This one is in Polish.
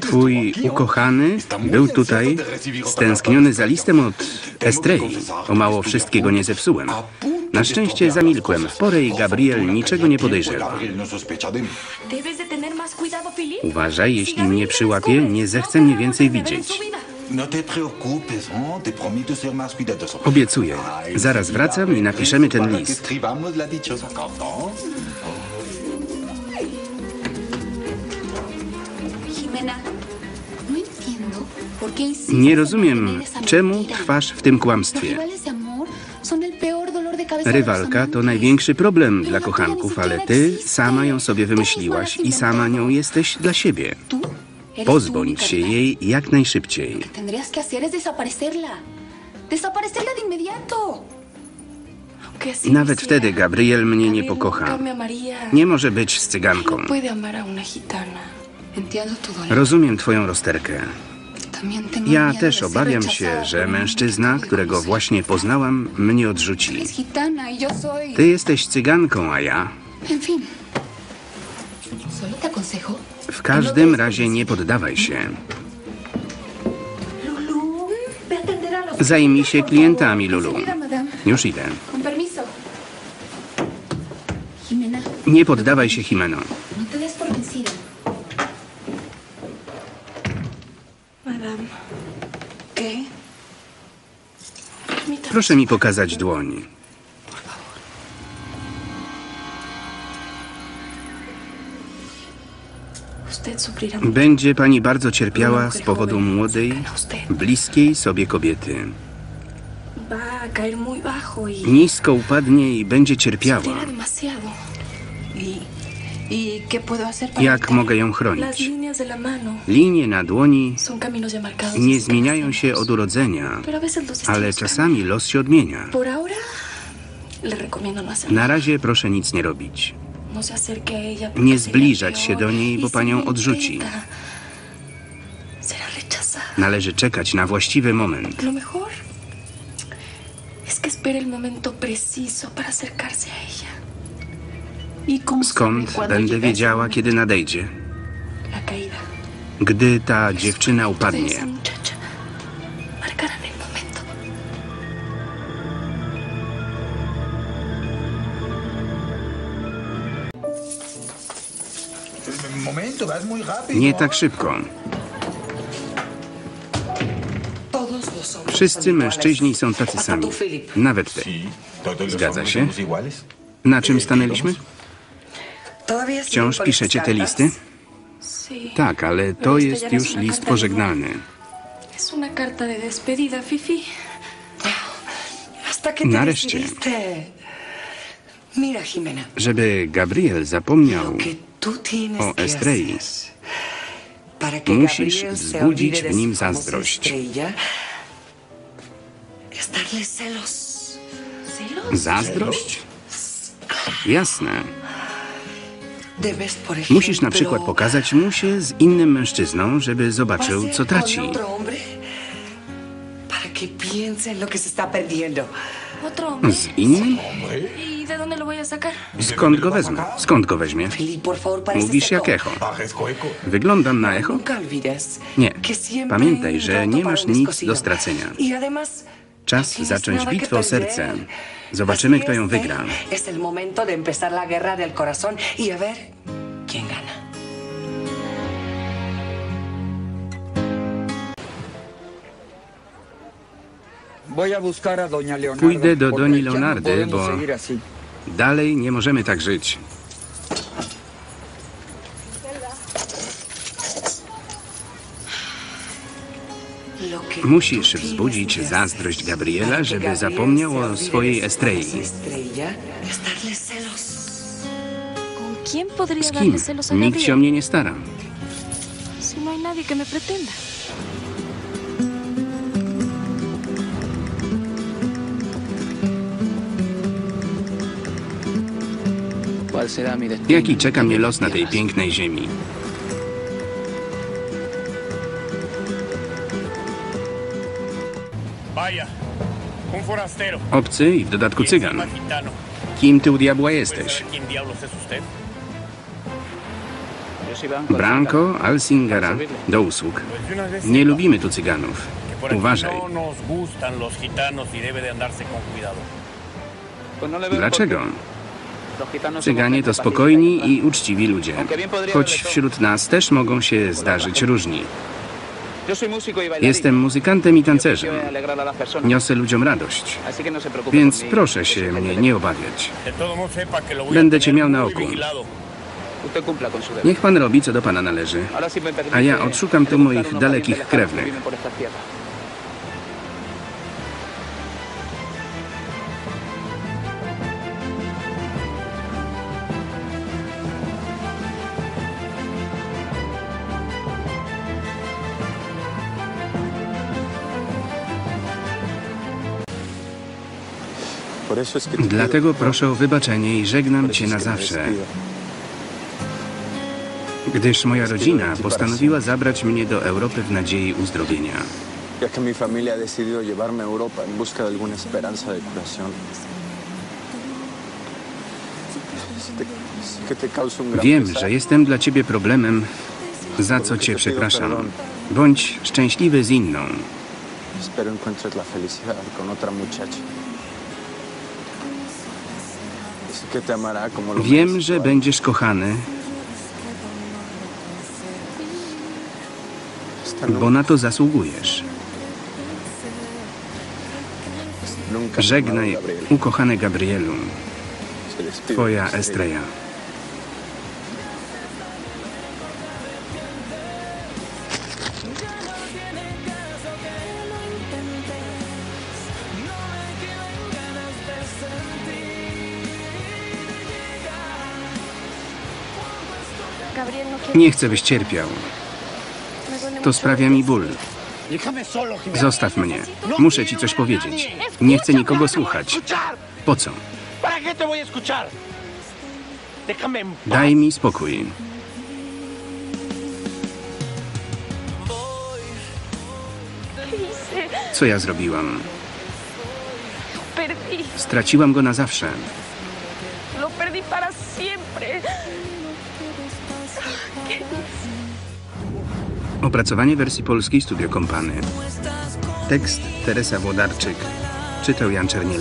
Twój ukochany był tutaj, stęskniony za listem od Estrei. O mało wszystkiego nie zepsułem. Na szczęście zamilkłem. W porę i Gabriel niczego nie podejrzewa. Uważaj, jeśli mnie przyłapie, nie zechce mnie więcej widzieć. No. Obiecuję. Zaraz wracam i napiszemy ten list. Nie rozumiem, czemu trwasz w tym kłamstwie. Rywalka to największy problem dla kochanków, ale ty sama ją sobie wymyśliłaś i sama nią jesteś dla siebie. Pozbądź się jej jak najszybciej. Nawet wtedy Gabriel mnie nie pokocha. Nie może być z cyganką. Rozumiem twoją rozterkę. Ja też obawiam się, że mężczyzna, którego właśnie poznałam, mnie odrzuci. Ty jesteś cyganką, a ja. Aconsejo. W każdym razie nie poddawaj się. Zajmij się klientami, Lulu. Już idę. Nie poddawaj się, Jimeno. Proszę mi pokazać dłoń. Będzie pani bardzo cierpiała z powodu młodej, bliskiej sobie kobiety. Nisko upadnie i będzie cierpiała. Jak mogę ją chronić? Linie na dłoni nie zmieniają się od urodzenia, ale czasami los się odmienia. no Na razie proszę nic nie robić. No Nie zbliżać się do niej, bo Y panią odrzuci. Należy czekać na właściwy moment. Es que espere el momento preciso para acercarse a ella. ¿Y cómo Skąd będę wiedziała, kiedy nadejdzie? Gdy ta dziewczyna upadnie. Nie tak szybko. Wszyscy mężczyźni są tacy sami. Nawet ty. Zgadza się? Na czym stanęliśmy? Wciąż piszecie te listy? Tak, ale to jest już list pożegnalny. Fifi. Nareszcie. Żeby Gabriel zapomniał, o Estrei. Musisz wzbudzić w nim zazdrość. zazdrość? Jasne. Musisz na przykład pokazać mu się z innym mężczyzną, żeby zobaczył, co traci. Z innym? Skąd go wezmę? Skąd go weźmie? Mówisz jak echo. Wyglądam na echo? Nie. Pamiętaj, że nie masz nic do stracenia. Czas zacząć bitwę o serce. Zobaczymy, kto ją wygra. ¿eh? Es el momento de empezar la guerra del corazón y a ver quién gana. Pójdę do doni no Leonardy, bo dalej nie możemy tak żyć. Musisz wzbudzić zazdrość Gabriela, żeby zapomniał o swojej Estrei. famosa estrella, es darle celos. ¿Con quién podría Z kim? Nikt się o mnie nie stara. Jaki czeka mnie los na tej pięknej ziemi? Obcy i w dodatku Y cygan. Kim ty u diabła ¿Puede jesteś? Branko Alsingera, do usług. Nie lubimy tu cyganów. Uważaj. no y cuidado. Dlaczego? Cyganie to spokojni i uczciwi ludzie. Choć wśród nas też mogą się zdarzyć różni. Jestem muzykantem i tancerzem. Niosę ludziom radość. Więc proszę się mnie nie obawiać. Będę cię miał na oku. Niech pan robi, co do pana należy. A ja odszukam tu moich dalekich krewnych. Dlatego proszę o wybaczenie i żegnam cię na zawsze. Gdyż moja rodzina postanowiła zabrać mnie do Europy w nadziei uzdrowienia. Wiem, że jestem dla ciebie problemem, za co cię przepraszam. Bądź szczęśliwy z inną. Espero encuentres la felicidad con otra muchacha. Wiem, że będziesz kochany, bo na to zasługujesz. Żegnaj, ukochany Gabrielu, twoja Estrella. Nie chcę, byś cierpiał. To sprawia mi ból. Zostaw mnie. Muszę ci coś powiedzieć. Nie chcę nikogo słuchać. Po co? Daj mi spokój. Co ja zrobiłam? Straciłam go na zawsze. Lo perdí para siempre. Opracowanie wersji polskiej Studio Kompany. Tekst Teresa Włodarczyk. Czytał Jan Czernielewski.